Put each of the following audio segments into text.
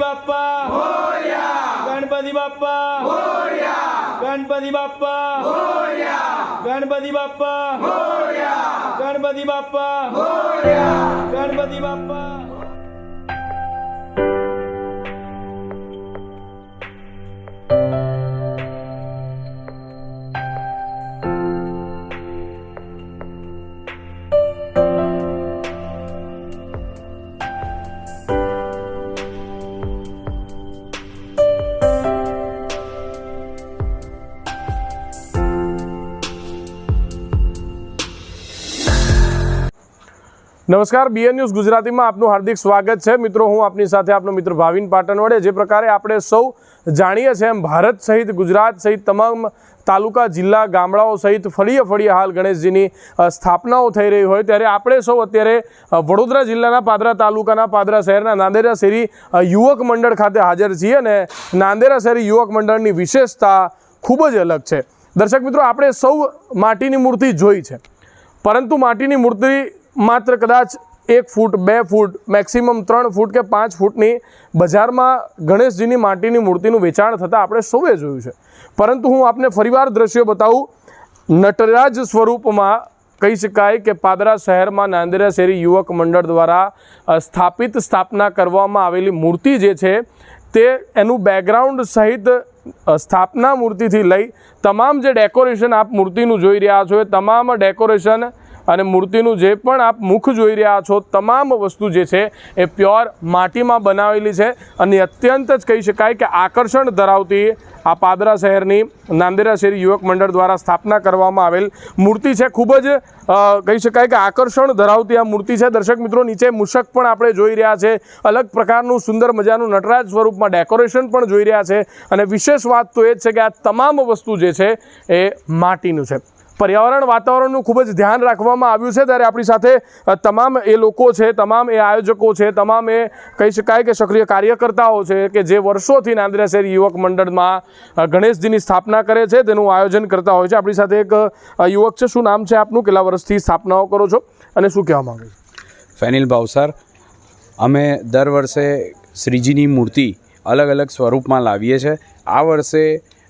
બાપ્પા ગણપતિ બાપ્પા ગણપતિ બાપ્પા ગણપતિ બાપ્પા ગણપતિ બાપ્પા ગણપતિ બાપ્પા નમસ્કાર BN news ગુજરાતીમાં આપનું હાર્દિક સ્વાગત છે. મિત્રો, હું આપની સાથે આપનો મિત્ર ભાવિન પાટણવડે જે પ્રકારે આપણે સૌ જાણીએ છીએ એમ ભારત સહિત, ગુજરાત સહિત, તમામ તાલુકા, જિલ્લા, ગામડાઓ સહિત ફળીએ ફળીએ હાલ ગણેશજીની સ્થાપનાઓ થઈ રહી હોય. ત્યારે આપણે સૌ અત્યારે વડોદરા જિલ્લાના પાદરા તાલુકાના પાદરા શહેરના નાંદેરા શેરી યુવક મંડળ ખાતે હાજર છીએ અને નાંદેરા શેરી યુવક મંડળની વિશેષતા ખૂબ જ અલગ છે. દર્શક મિત્રો, આપણે સૌ માટીની મૂર્તિ જોઈ છે. પરંતુ માટીની મૂર્તિ માત્ર કદાચ એક ફૂટ, બે ફૂટ મેક્સિમમ ત્રણ ફૂટ કે પાંચ ફૂટની બજારમાં ગણેશજીની માટીની મૂર્તિનું વેચાણ થતાં આપણે સૌએ જોયું છે. પરંતુ હું આપને ફરીવાર દ્રશ્યો બતાવું. નટરાજ સ્વરૂપમાં કહી શકાય કે પાદરા શહેરમાં નાંદેરા શેરી યુવક મંડળ દ્વારા સ્થાપિત સ્થાપના કરવામાં આવેલી મૂર્તિ જે છે, તે એનું બેકગ્રાઉન્ડ સહિત સ્થાપના મૂર્તિથી લઈ તમામ જે ડેકોરેશન આપ મૂર્તિનું જોઈ રહ્યા છો એ તમામ ડેકોરેશન અને મૂર્તિનું જે પણ આપ મુખ જોઈ રહ્યા છો, તમામ વસ્તુ જે છે એ પ્યોર માટીમાં બનાવેલી છે અને અત્યંત જ કહી શકાય કે આકર્ષણ ધરાવતી આ પાદરા શહેરની, નાંદેરા શેરી યુવક મંડળ દ્વારા સ્થાપના કરવામાં આવેલ મૂર્તિ છે. ખૂબ જ કહી શકાય કે આકર્ષણ ધરાવતી આ મૂર્તિ છે. દર્શક મિત્રો, નીચે મૂષક પણ આપણે જોઈ રહ્યા છે. અલગ પ્રકારનું સુંદર મજાનું નટરાજ સ્વરૂપમાં ડેકોરેશન પણ જોઈ રહ્યા છે. અને વિશેષ વાત તો એ જ છે કે આ તમામ વસ્તુ જે છે એ માટીનું છે. પર્યાવરણ વાતાવરણનું ખૂબ જ ધ્યાન રાખવામાં આવ્યું છે ત્યારે આપણી સાથે તમામ એ લોકો છે, તમામ એ આયોજકો છે, તમામ એ કહી શકાય કે સક્રિય કાર્યકર્તાઓ છે કે જે વર્ષોથી નાંદરા શહેર યુવક મંડળમાં ગણેશજીની સ્થાપના કરે છે, તેનું આયોજન કરતા હોય છે. આપણી સાથે એક યુવક છે. શું નામ છે આપનું? કેટલા વર્ષથી સ્થાપનાઓ કરો છો? અને શું કહેવા માંગો છો? ફેનિલ ભાવસાર, અમે દર વર્ષે શ્રીજીની મૂર્તિ અલગ અલગ સ્વરૂપમાં લાવીએ છીએ આ વર્ષે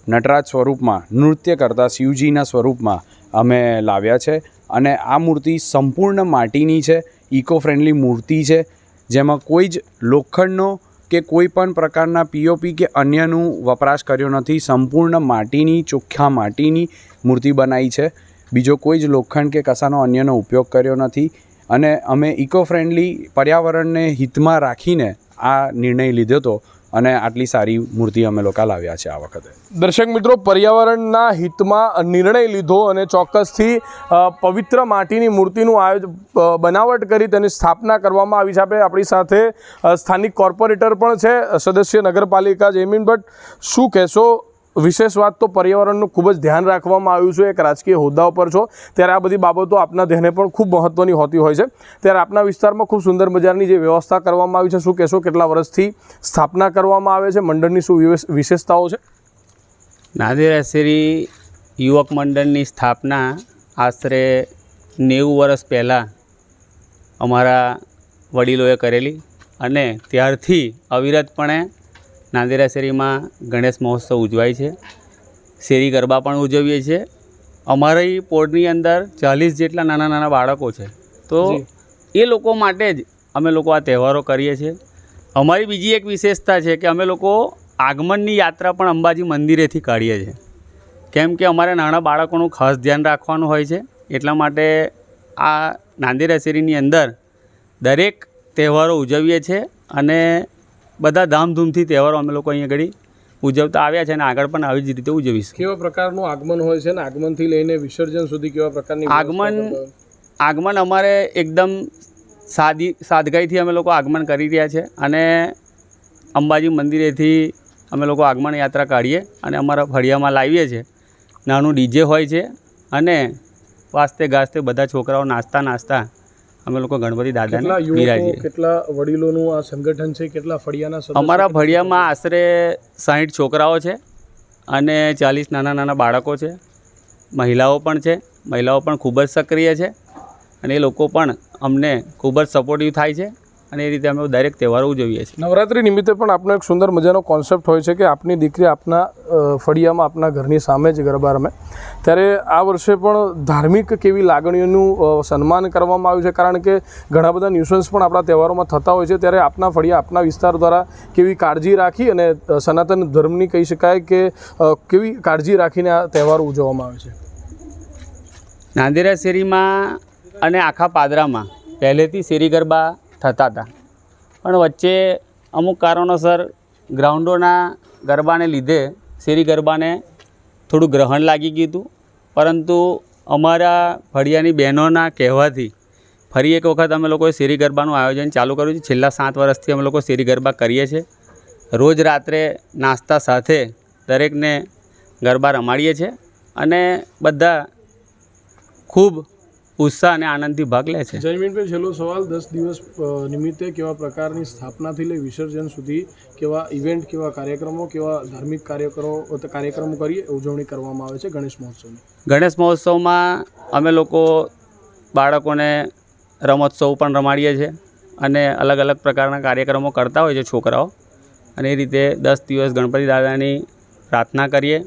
નટરાજ સ્વરૂપમાં નૃત્ય કરતા, શિવજીના સ્વરૂપમાં અમે લાવ્યા છે. અને આ મૂર્તિ સંપૂર્ણ માટીની છે ઇકો ફ્રેન્ડલી મૂર્તિ છે, જેમાં કોઈ જ લોખંડનો કે કોઈ પણ પ્રકારના પીઓપી કે અન્યનું વપરાશ કર્યો નથી. સંપૂર્ણ માટીની, ચોખ્ખા માટીની મૂર્તિ બનાવી છે. બીજો કોઈ જ લોખંડ કે કશાનો અન્યનો ઉપયોગ કર્યો નથી. અને અમે ઇકો ફ્રેન્ડલી પર્યાવરણને હિતમાં રાખીને આ નિર્ણય લીધો હતો. અને આટલી સારી મૂર્તિ અમે લોકો લાવ્યા છે આ વખતે. દર્શક મિત્રો, પર્યાવરણના હિતમાં નિર્ણય લીધો અને ચોક્કસથી પવિત્ર માટીની મૂર્તિનું આયોજન બનાવટ કરી તેની સ્થાપના કરવામાં આવી છે. આપણે આપણી સાથે સ્થાનિક કોર્પોરેટર પણ છે સદસ્ય નગરપાલિકા જયમીન ભટ્ટ. શું કહેશો? વિશેષ વાત તો પર્યાવરણનું ખૂબ જ ધ્યાન રાખવામાં આવ્યું છે. એક રાજકીય હોદ્દાઓ પર છો. ત્યારે આ બધી બાબતો આપના ધ્યાને પણ ખૂબ મહત્ત્વની હોતી હોય છે. ત્યારે આપના વિસ્તારમાં ખૂબ સુંદર મજાની જે વ્યવસ્થા કરવામાં આવી છે. શું કહેશો? કેટલા વર્ષથી સ્થાપના કરવામાં આવે છે? મંડળની શું વિશેષતાઓ છે? નાદેરા શેરી યુવક મંડળની સ્થાપના આશરે નેવું વર્ષ પહેલાં અમારા વડીલોએ કરેલી અને ત્યારથી અવિરતપણે નાંદેરા શેરીમાં ગણેશ મહોત્સવ ઉજવાય છે. શેરી ગરબા પણ ઉજવીએ છીએ. અમારી પોળની અંદર ચાલીસ જેટલા નાના નાના બાળકો છે. તો એ લોકો માટે જ અમે લોકો આ તહેવારો કરીએ છીએ. અમારી બીજી એક વિશેષતા છે કે અમે લોકો આગમનની યાત્રા પણ અંબાજી મંદિરેથી કાઢીએ છીએ. કેમ કે અમારે નાના બાળકોનું ખાસ ધ્યાન રાખવાનું હોય છે. એટલા માટે આ નાંદેરા શેરીની અંદર દરેક તહેવારો ઉજવીએ છીએ અને બધા ધામધૂમથી તહેવારો અમે લોકો અહીંયા આગળ ઉજવતા આવ્યા છે અને આગળ પણ આવી જ રીતે ઉજવીશું. કેવા પ્રકારનું આગમન હોય છે ને આગમનથી લઈને વિસર્જન સુધી કેવા પ્રકારની આગમન આગમન અમારે એકદમ સાદી સાદગાઈથી અમે લોકો આગમન કરી રહ્યા છે અને અંબાજી મંદિરેથી અમે લોકો આગમન યાત્રા કાઢીએ અને અમારા ફળિયામાં લાવીએ છીએ. નાનું ડીજે હોય છે અને વાસ્તે ગાસ્તે બધા છોકરાઓ નાસ્તા નાસ્તા અમે લોકો ગણપતિ દાદા દાદાને બિરાજીએ. કેટલા વડીલોનું આ સંગઠન છે? કેટલા ફળિયાના અમારા ફળિયામાં આશરે સાહીઠ છોકરાઓ છે અને ચાલીસ નાના નાના બાળકો છે. મહિલાઓ પણ છે. મહિલાઓ પણ ખૂબ જ સક્રિય છે અને એ લોકો પણ અમને ખૂબ જ સપોર્ટિવ થાય છે. અને એ રીતે અમે દરેક તહેવારો ઉજવીએ છીએ. નવરાત્રિ નિમિત્તે પણ આપનો એક સુંદર મજાનો કોન્સેપ્ટ હોય છે કે આપની દીકરી આપના ફળિયામાં આપના ઘરની સામે જ ગરબા રમે. ત્યારે આ વર્ષે પણ ધાર્મિક કેવી લાગણીઓનું સન્માન કરવામાં આવ્યું છે? કારણ કે ઘણા બધા ન્યુસન્સ પણ આપણા તહેવારોમાં થતા હોય છે. ત્યારે આપના ફળિયા આપના વિસ્તાર દ્વારા કેવી કાળજી રાખી અને સનાતન ધર્મની કહી શકાય કે કેવી કાળજી રાખીને આ તહેવારો ઉજવવામાં આવે છે? નાંદેરા શેરીમાં અને આખા પાદરામાં પહેલેથી શેરી ગરબા થતા હતા. પણ વચ્ચે અમુક કારણોસર ગ્રાઉન્ડોના ગરબાને લીધે, શેરી ગરબાને થોડું ગ્રહણ લાગી ગયું હતું. પરંતુ અમારા ફળિયાની બહેનોના કહેવાથી ફરી એક વખત અમે લોકોએ શેરી ગરબાનું આયોજન ચાલુ કર્યું છે. છેલ્લા સાત વર્ષથી અમે લોકો શેરી ગરબા કરીએ છીએ. રોજ રાત્રે નાસ્તા સાથે દરેકને ગરબા રમાડીએ છીએ. અને બધા ખૂબ ઉત્સાહ અને આનંદથી ભાગ લે છે. જયમીનભાઈ છેલ્લો સવાલ દસ દિવસ નિમિત્તે કેવા પ્રકારની સ્થાપનાથી લઈ વિસર્જન સુધી કેવા ઇવેન્ટ કેવા કાર્યક્રમો કેવા ધાર્મિક કાર્યક્રમો કાર્યક્રમો કરી ઉજવણી કરવામાં આવે છે ગણેશ મહોત્સવની? ગણેશ મહોત્સવમાં અમે લોકો બાળકોને રમોત્સવ પણ રમાડીએ છીએ અને અલગ અલગ પ્રકારના કાર્યક્રમો કરતા હોય છે છોકરાઓ. અને એ રીતે દસ દિવસ ગણપતિ દાદાની પ્રાર્થના કરીએ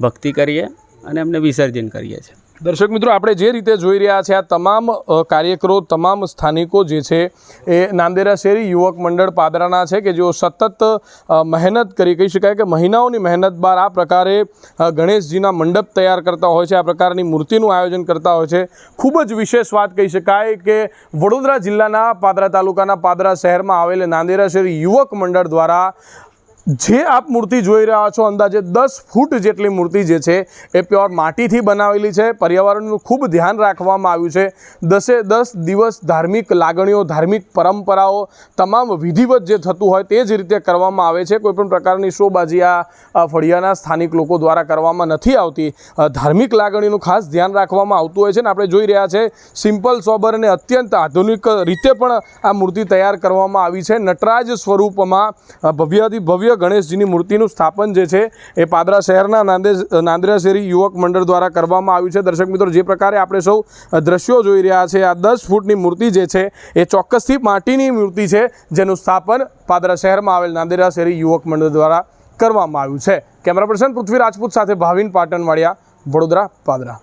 ભક્તિ કરીએ અને એમને વિસર્જન કરીએ છીએ. દર્શક મિત્રો, આપણે જે રીતે જોઈ રહ્યા છે આ તમામ કાર્યકરો, તમામ સ્થાનિકો જે છે, એ નાંદેરા શેરી યુવક મંડળ પાદરાના છે કે જેઓ સતત મહેનત કરી, કહી શકાય કે મહિનાઓની મહેનત બાદ આ પ્રકારે ગણેશજીના મંડપ તૈયાર કરતા હોય છે, આ પ્રકારની મૂર્તિનું આયોજન કરતા હોય છે. ખૂબ જ વિશેષ વાત કહી શકાય કે વડોદરા જિલ્લાના પાદરા તાલુકાના પાદરા શહેરમાં આવેલ નાંદેરા શેરી યુવક મંડળ દ્વારા જે આપ મૂર્તિ જોઈ રહ્યા છો, અંદાજે દસ ફૂટ જેટલી મૂર્તિ જે છે, એ પ્યોર માટીથી બનાવેલી છે. પર્યાવરણનું ખૂબ ધ્યાન રાખવામાં આવ્યું છે. દસે દસ દિવસ ધાર્મિક લાગણીઓ, ધાર્મિક પરંપરાઓ, તમામ વિધિવત જે થતું હોય તે જ રીતે કરવામાં આવે છે. કોઈપણ પ્રકારની શોબાજી આ ફળિયાના સ્થાનિક લોકો દ્વારા કરવામાં નથી આવતી. ધાર્મિક લાગણીનું ખાસ ધ્યાન રાખવામાં આવતું હોય છે ને આપણે જોઈ રહ્યા છે, સિમ્પલ, સોબર અને અત્યંત આધુનિક રીતે પણ આ મૂર્તિ તૈયાર કરવામાં આવી છે. નટરાજ સ્વરૂપમાં ભવ્યાથી ભવ્ય ગણેશજીની મૂર્તિનું સ્થાપન જે છે એ પાદરા શહેરના નાંદેશ નાંદરા શેરી યુવક મંડળ દ્વારા કરવામાં આવ્યું છે. દર્શક મિત્રો, જે પ્રકારે આપણે સૌ દ્રશ્યો જોઈ રહ્યા છે, આ દસ ફૂટની મૂર્તિ જે છે એ ચોક્કસથી માટીની મૂર્તિ છે જેનું સ્થાપન પાદરા શહેરમાં આવેલ નાંદેરા શેરી યુવક મંડળ દ્વારા કરવામાં આવ્યું છે. કેમેરા પર્સન પૃથ્વી રાજપૂત સાથે ભાવિન પાટણવાડિયા, વડોદરા, પાદરા.